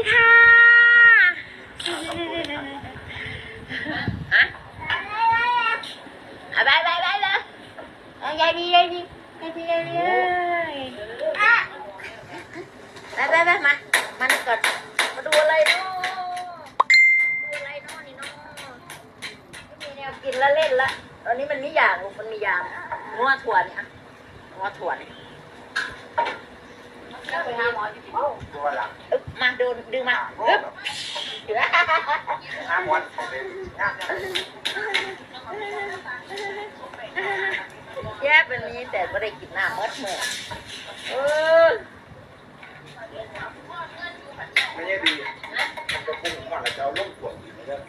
ดีค่ะ ฮะอะบายบายบายเลยเอายายดียายดียายดียายดีเลยไปไปไปมา มานี่ก่อนมาดูอะไรเนาะดูอะไรเนาะนี่เนาะไม่มีแนวกินแล้วเล่นละ ตอนนี้มันไม่อยากลูกมันมียามงัวถั่วเนี่ยอะงัวถั่วเนี่ย ไปหาหมออยู่ที่ตัวหลังอึ๊บมาดูดึงมาอึ๊บเดี๋ยวห้าวันเป็นห้าแย่เป็นนี้แต่ไม่ได้กินน้ำมดเมื่อเออไม่ใช่ดีมันจะพุ่งก่อนแล้วจะเอาลูกขวดอีกแล้ว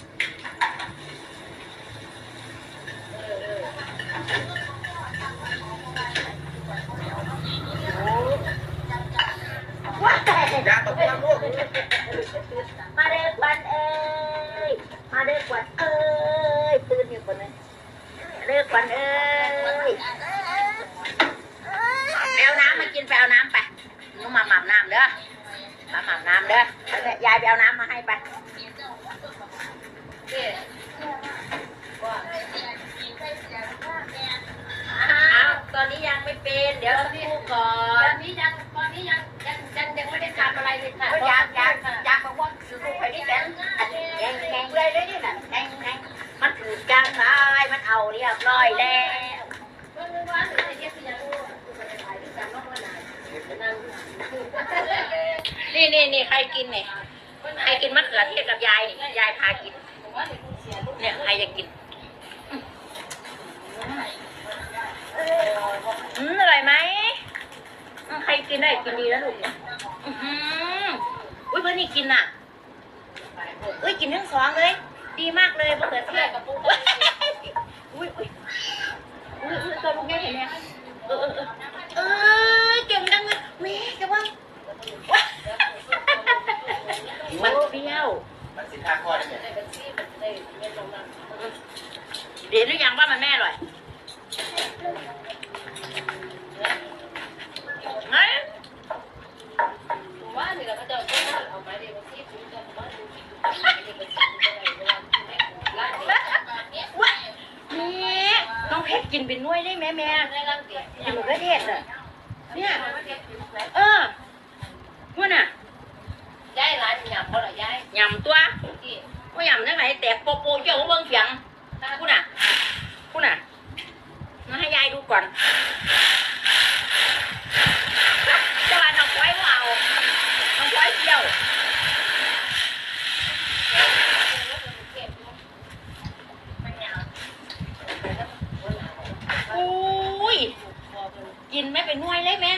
ว้าย ยาตกน้ำลูก มาเด็กวันเอ้ยมาเด็กวันเอ้ยตื่นอยู่คนนึง เด็กวันเอ้ยไปเอาน้ำมากินไปเอาน้ำไปนุ่มมาหม่ำน้ำเด้อมาหม่ำน้ำเด้อยายไปเอาน้ำมาให้ไปเอาตอนนี้ยังไม่เป็นเดี๋ยวสักครู่ก่อตอนนนี้ยังตอนนี้ยังยังยังยังไม่ได้ทำอะไรเลยค่ะก็อยากอยากอยากบอกว่าคือลูกไปนี่แข็งอั รียบร้อยแล้วนี่นี่นี่ใครกินเนี่ยใครกินมะเขือเทศกับยายนี่ยายพากิน เนี่ยใครจะกินอืมอร่อยไหมใครกินได้กินดีแล้วลูกอื้อหืออุ้ยเพื่อนนี่กินอะอุ้ยกินทั้งสองเลย ดีมากเลยมะเขือเทศกับปุ๊ก อุ้ยอุ้ยอุ้ยอุ้ยตัวลูกแม่เห็นไหมเออเออเออเออเก่งดังเลยแม่จะว่ามันเปรี้ยวมันสินค้าข้อได้ไหมในบัญชีมันได้เงินลงมาเห็นหรือยังว่ามันแม่อร่อยไหน ผมว่าเนี่ยเราจะเอาไม้เดียวบัญชีผมจะผมว่าดูเด็กบัญชีอะไรด้วยร้านเด็ก ว้าแม่น้องเพชร กินเป็นหน่วยได้ไหมแม่ในร้านเด็กกินมะเขือเทศอะเนี่ยเออพูดน่ะย้ายร้านยำเขาหรอย้ายยำตัวที่ว่ายำจังไหนแตกโปโปเจ้าเบิ่งเสียงพูดน่ะพูดน่ะมาให้ยายดูก่อนจะว่าน้องควายว่าเอาน้องควายเกี่ยว อุ้ย กินไม่ เป็นหน่วยเลยแม่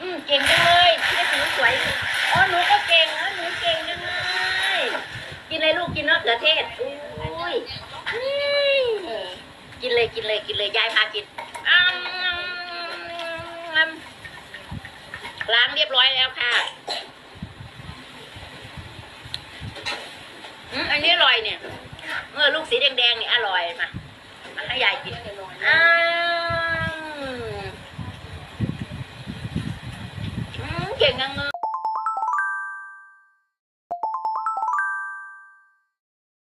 อืมเก่งจังเลยได้หนูสวยอ๋อหนูก็เก่งนะหนูเก่งจังเลยกินเลยลูกกินมะเขือเทศอุ้ยกินเลยกินเลยกินเลยยายพากินอ้ำล้างเรียบร้อยแล้วค่ะอืมอันนี้อร่อยเนี่ยเออลูกสีแดงๆเนี่ยอร่อยมามาให้ยายกินอ้าวอืม เก่งจังเลย